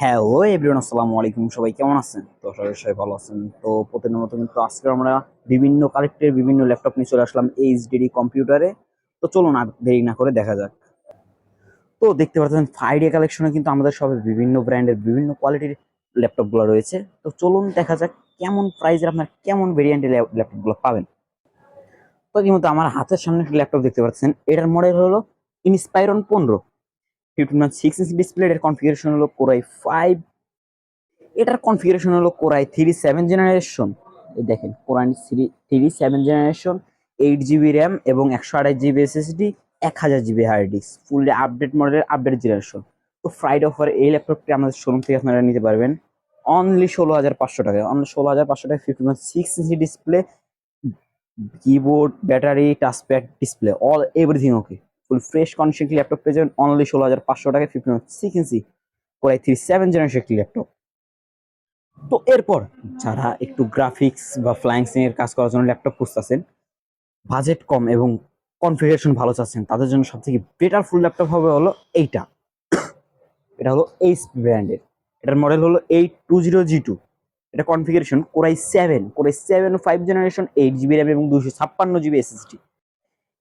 Hello everyone আসসালামু আলাইকুম। সবাই কেমন আছেন? তো সবাই সবাই ভালো আছেন। তো প্রতিদিনের মতো কিন্তু আজকে আমরা বিভিন্ন কালেক্টের বিভিন্ন ল্যাপটপ নিয়ে চলে আসলাম এইচডিডি কম্পিউটারে তো চলুন আর দেরি না করে দেখা যাক। তো দেখতে পাচ্ছেন ফ্রাইডে কালেকশনে কিন্তু আমাদের সবে বিভিন্ন ব্র্যান্ডের বিভিন্ন কোয়ালিটির ল্যাপটপগুলো রয়েছে। তো চলুন দেখা যাক কেমন প্রাইসের আপনার কেমন ভেরিয়েন্টের ল্যাপটপগুলো পাবেন। তো কিন্তু আমার হাতের সামনে একটা ল্যাপটপ দেখতে পাচ্ছেন। এটার মডেল হলো ইনস্পাইরন পনেরো। ফিফটিন সিক্স ইঞ্চি ডিসপ্লে এটার কনফিগারেশন হলো কোরাই ফাইভ এটার কনফিগারেশন হলো core i three seven generation দেখেন core i three three seven generation eight GB RAM এবং একশো আঠাশ জিবি এসএসডি এক হাজার GB hard disk fully update মডেলের আপডেট জেনারেশন তো ফ্রাইডে অফার এই ল্যাপটপটি আমাদের শোরুম থেকে আপনারা নিতে পারবেন। অনলি ষোলো হাজার পাঁচশো টাকায় অনলি ষোলো হাজার পাঁচশো টাকা fifteen six inch display keyboard battery touchpad display all everything okay full fresh condition laptop পেয়ে যাবেন? অনলি ষোলো হাজার পাঁচশো টাকা fifteen six inch core i three seven generation একটি ল্যাপটপ তো এরপর যারা একটু গ্রাফিক্স বা ফ্লাইংসিং এর কাজ করার জন্য ল্যাপটপ খুঁজতেছেন বাজেট কম এবং কনফিগারেশন ভালো চাচ্ছেন, তাদের জন্য সব থেকে বেটার ফুল ল্যাপটপ হবে হলো এইটা। এটা হলো এইচ ব্র্যান্ডের এটার মডেল হলো eight two zero G two এটা configuration core i seven core i seven five generation eight GB RAM এবং দুশো ছাপ্পান্ন জিবি এসএসডি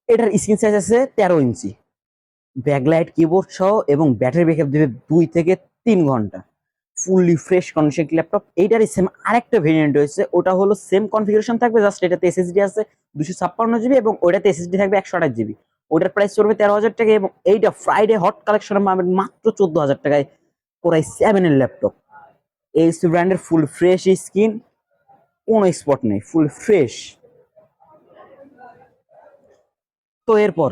এটার স্ক্রিন সাইজ আছে তেরো ইঞ্চি। ব্যাকলাইট কিবোর্ড সহ এবং ব্যাটারি ব্যাকআপ দেবে দুই থেকে তিন ঘণ্টা। ফুললি ফ্রেশ কন্ডিশন ল্যাপটপ এইটারই সেম আরেকটা ভেরিয়েন্ট রয়েছে, ওটা হলো সেম কনফিগারেশন থাকবে জাস্ট এটাতে এসএসডি আছে দুশো ছাপ্পান্ন জিবি এবং ওইটাতে এসএসডি থাকবে একশো আঠাশ জিবি ওটার প্রাইস চলবে তেরো হাজার টাকা এবং এইটা ফ্রাইডে হট কালেকশনে পাবেন মাত্র চোদ্দ হাজার টাকায় কোরাই সেভেনের ল্যাপটপ এই ব্র্যান্ডের ফুল ফ্রেশ স্কিন কোনো স্পট নেই ফুল ফ্রেশ তো এরপর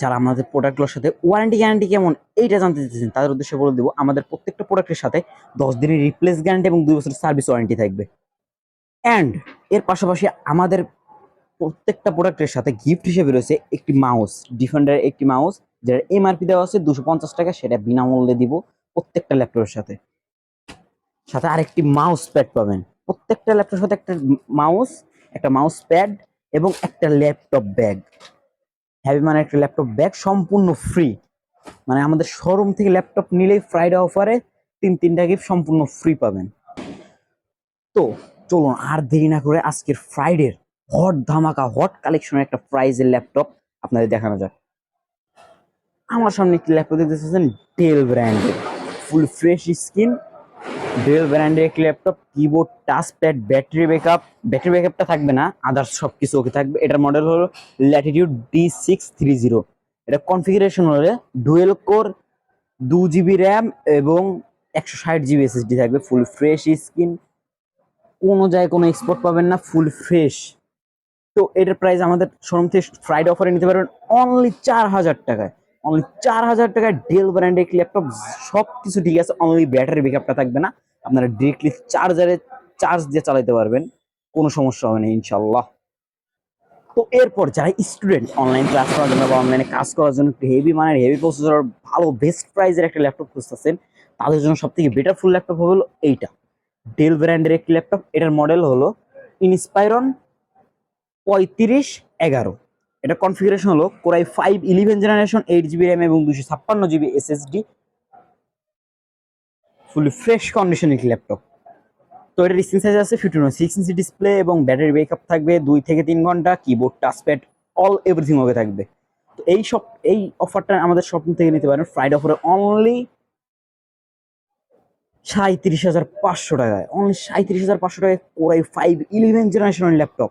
যারা আমাদের প্রোডাক্টগুলোর সাথে ওয়ারেন্টি গ্যারান্টি কেমন এইটা জানতে চাইছেন তাদের উদ্দেশ্যে বলে দেবো, আমাদের প্রত্যেকটা প্রোডাক্টের সাথে দশ দিনের রিপ্লেস গ্যারান্টি এবং দুই বছরের সার্ভিস ওয়ারেন্টি থাকবে। অ্যান্ড এর পাশাপাশি আমাদের প্রত্যেকটা প্রোডাক্টের সাথে গিফট হিসেবে রয়েছে একটি মাউস ডিফেন্ডারের একটি মাউস যেটা এমআরপি দেওয়া আছে দুশো পঞ্চাশ টাকা, সেটা বিনামূল্যে দিব প্রত্যেকটা ল্যাপটপের সাথে। সাথে আরেকটি মাউস প্যাড পাবেন। প্রত্যেকটা ল্যাপটপের সাথে একটা মাউস একটা মাউস প্যাড এবং একটা ল্যাপটপ ব্যাগ হ্যাভি মানে একটা ল্যাপটপ ব্যাগ সম্পূর্ণ ফ্রি মানে আমাদের শোরুম থেকে ল্যাপটপ নিলেই ফ্রাইডে অফারে তিন, তিনটা গিফট সম্পূর্ণ ফ্রি পাবেন। তো চলুন আর দেরি না করে আজকের ফ্রাইডের হট ধামাকা হট কালেকশনের একটা প্রাইজের ল্যাপটপ আপনাদের দেখানো যাক। আমার সামনে একটি ল্যাপটপ দেখতে ডেল ব্র্যান্ডের ফুল ফ্রেশ স্কিন ডেল ব্র্যান্ডের একটি laptop keyboard touch pad battery backup battery ব্যাকআপটা থাকবে না আদার্স সব কিছু ওকে থাকবে। এটার মডেল হলো latitude D six three zero এটা কনফিগারেশন হলে ডুয়েল কোর দু জিবি র্যাম এবং একশো ষাট জিবি এসএসডি থাকবে ফুল ফ্রেশ স্কিন কোনো জায়গায় কোনো এক্সপোর্ট পাবেন না ফুল ফ্রেশ তো এটার প্রাইস আমাদের শোরুম থেকে ফ্রাইডে অফারে নিতে পারবেন অনলি চার হাজার টাকায়। অনলি চার হাজার টাকায় ডেল ব্র্যান্ডের ল্যাপটপ সব কিছু ঠিক আছে অনলি ব্যাটারি ব্যাকআপটা থাকবে না। আপনারা ডিরেক্টলি চার্জারে চার্জ দিয়ে চালাইতে পারবেন, কোনো সমস্যা হবে না ইনশাল্লাহ তো এরপর যারা স্টুডেন্ট অনলাইন ক্লাস করার জন্য বা অনলাইনে কাজ করার জন্য একটু হেভি মানের হেভি প্রসেসর ভালো বেস্ট প্রাইজের একটা ল্যাপটপ খুঁজতেছেন, তাদের জন্য সব থেকে বেটার ফুল ল্যাপটপ হলো এইটা। ডেল ব্র্যান্ডের একটি ল্যাপটপ এটার মডেল হলো ইনস্পাইরন পঁয়ত্রিশ এগারো। এটা কনফিগারেশন হলো core i five eleven generation eight GB RAM এবং দুশো ছাপ্পান্ন GB SSD fully fresh condition একটি ল্যাপটপ। তো এটার স্ক্রিন সাইজ আছে ফিফটিন সিক্স ইঞ্চি ডিসপ্লে এবং ব্যাটারি ব্যাকআপ থাকবে দুই থেকে তিন ঘণ্টা keyboard touchpad all everything okay থাকবে। তো এই সব, এই অফারটা আমাদের শপিং থেকে নিতে পারেন। ফ্রাইড অফারে অনলি সাঁত্রিশ হাজার পাঁচশো টাকায়। অনলি সাঁত্রিশ হাজার পাঁচশো টাকায় কোরাই ফাইভ ইলেভেন জেনারেশনের ল্যাপটপ।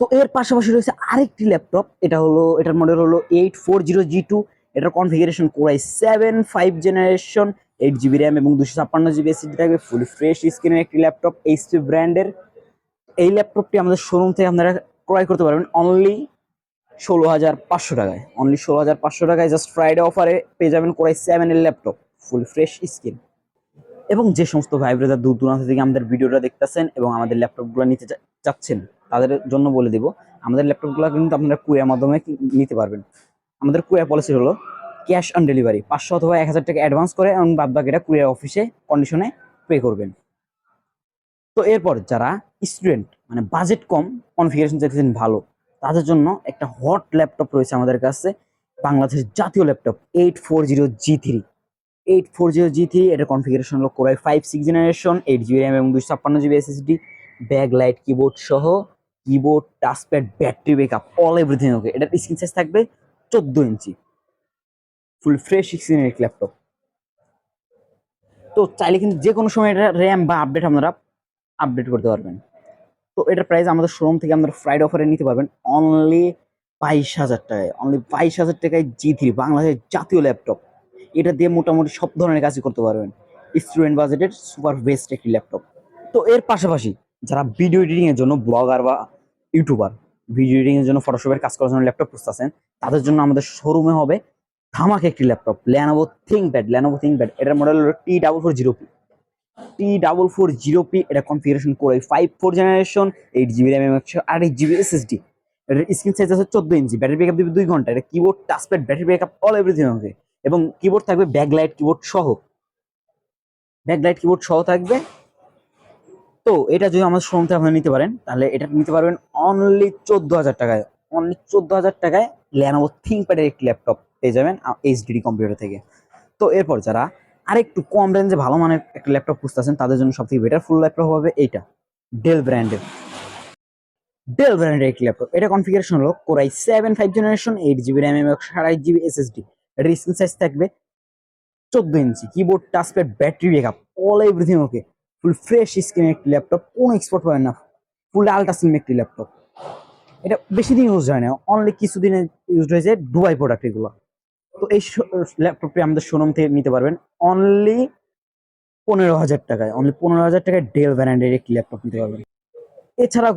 তো এর পাশাপাশি রয়েছে আরেকটি ল্যাপটপ। এটা হলো, এটার মডেল হলো eight four zero G two এটার configuration core i seven five generation eight GB RAM এবং দুশো ছাপ্পান্ন জিবি এসিডি থাকবে ফুল ফ্রেশ স্ক্রিনের একটি ল্যাপটপ এইচপি ব্র্যান্ডের এই ল্যাপটপটি আমাদের শোরুম থেকে আপনারা ক্রয় করতে পারবেন অনলি ষোলো হাজার পাঁচশো টাকায়। অনলি ষোলো হাজার পাঁচশো টাকায় জাস্ট ফ্রাইডে অফারে পেয়ে যাবেন কোরাই সেভেনের ল্যাপটপ ফুল ফ্রেশ স্ক্রিন এবং যে সমস্ত ভাই ব্রাদার দূর দূরান্ত থেকে আমাদের ভিডিওটা দেখতেছেন এবং আমাদের ল্যাপটপগুলো নিতে চাচ্ছেন, তাদের জন্য বলে দিব, আমাদের ল্যাপটপগুলো কিন্তু আপনারা কুরিয়ার মাধ্যমে নিতে পারবেন। আমাদের কুরিয়ার পলিসি হলো ক্যাশ অন ডেলিভারি। পাঁচশো অথবা এক হাজার টাকা অ্যাডভান্স করে এবং বাদ বাকিটা কুরিয়ার অফিসে কন্ডিশনে পে করবেন। তো এরপর যারা স্টুডেন্ট মানে বাজেট কম কনফিগারেশন চাইতেছেন ভালো, তাদের জন্য একটা হট ল্যাপটপ রয়েছে আমাদের কাছে, বাংলাদেশের জাতীয় laptop eight four zero G three eight four zero G three এটার কনফিগারেশন হলো core i five six generation eight GB RAM এবং দুশো ছাপ্পান্ন GB SSD backlight keyboard সহ keyboard touchpad battery backup all everything okay এটার screen size থাকবে চোদ্দ ইঞ্চি full fresh sixteen eight laptop তো চাইলে কিন্তু যে কোনো সময় এটা র্যাম বা আপডেট আপনারা আপডেট করতে পারবেন। তো এটার প্রাইস আমাদের শোরুম থেকে আপনারা ফ্রাইড অফারে নিতে পারবেন অনলি বাইশ হাজার টাকায়। অনলি বাইশ হাজার টাকায় জি থ্রি বাংলাদেশের জাতীয় ল্যাপটপ এটা দিয়ে মোটামুটি সব ধরনের কাজই করতে পারবেন। স্টুডেন্ট বাজেটের সুপার বেস্ট একটি ল্যাপটপ তো এর পাশাপাশি যারা ভিডিও এডিটিংয়ের জন্য ব্লগার বা ইউটিউবার ভিডিও এডিটিংয়ের জন্য ফটোশপের কাজ করার জন্য ল্যাপটপ খুঁজতেছেন, তাদের জন্য আমাদের শোরুমে হবে ধামাক একটি laptop Lenovo ThinkPad Lenovo ThinkPad এটার মডেল হলো T double four zero P T double four zero P এটা কনফিগারেশন করে five four generation eight GB RAM একশো আট জিবি এসএসডি এটার স্ক্রিন সাইজ আছে চোদ্দ ইঞ্চি ব্যাটারি ব্যাকআপ দিবে দুই ঘণ্টা, এটা keyboard touchpad battery backup all everything হবে। এবং কিবোর্ড থাকবে ব্যাকলাইট কিবোর্ড সহ। ব্যাকলাইট কিবোর্ড সহ থাকবে। তো এটা যদি আমাদের শোরুম থেকে আপনারা নিতে পারেন, তাহলে এটা নিতে পারবেন অনলি চোদ্দ হাজার টাকায়। অনলি চোদ্দ হাজার টাকায় ল্যানোভো থিঙ্কপ্যাডের একটি ল্যাপটপ পেয়ে যাবেন এইচডিডি কম্পিউটার থেকে। তো এরপর যারা আর একটু কম রেঞ্জে ভালো মানের একটা ল্যাপটপ খুঁজতেছেন, তাদের জন্য সবথেকে বেটার ফুল ল্যাপটপ হবে এইটা ডেল ব্র্যান্ডের ডেল ব্র্যান্ডের একটি ল্যাপটপ এটা কনফিগারেশন হলো core i seven five generation eight GB RAM এবং সাড়ে জিবি এসএসডি স্ক্রিন সাইজ থাকবে চোদ্দ ইঞ্চি। Keyboard touchpad battery backup all everything okay full fresh screen একটি ল্যাপটপ কোনো এক্সপোর্ট পাবেন না। ফুল আলট্রা একটি ল্যাপটপ এটা বেশি দিন ইউজ হয় না অনলি কিছুদিনে ইউজ হয়েছে দুবাই প্রোডাক্ট এগুলো। তো এই ল্যাপটপটি আমাদের শোরুম থেকে নিতে পারবেন। অনলি পনেরো হাজার টাকায় অনলি পনেরো হাজার টাকায় ডেল ব্র্যান্ডের একটি ল্যাপটপ নিতে পারবেন। এছাড়া